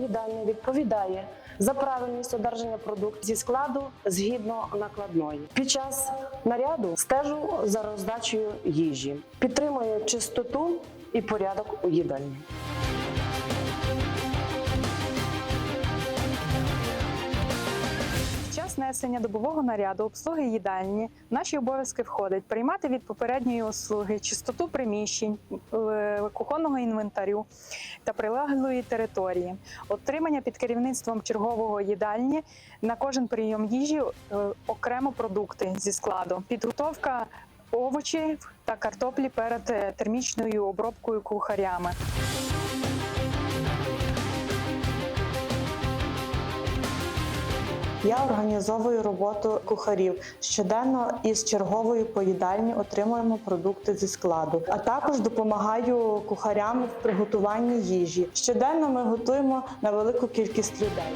їдальні відповідає за правильність одержання продуктів зі складу згідно накладної. Під час наряду стежу за роздачею їжі, підтримую чистоту і порядок у їдальні. Несення добового наряду обслуги їдальні в наші обов'язки входить приймати від попередньої услуги чистоту приміщень, е, кухонного інвентарю та прилеглої території, отримання під керівництвом чергового їдальні на кожен прийом їжі е, окремо продукти зі складу, підготовка овочів та картоплі перед е, термічною обробкою кухарями. Я організовую роботу кухарів. Щоденно із чергової поїдальні отримуємо продукти зі складу, а також допомагаю кухарям в приготуванні їжі. Щоденно ми готуємо на велику кількість людей.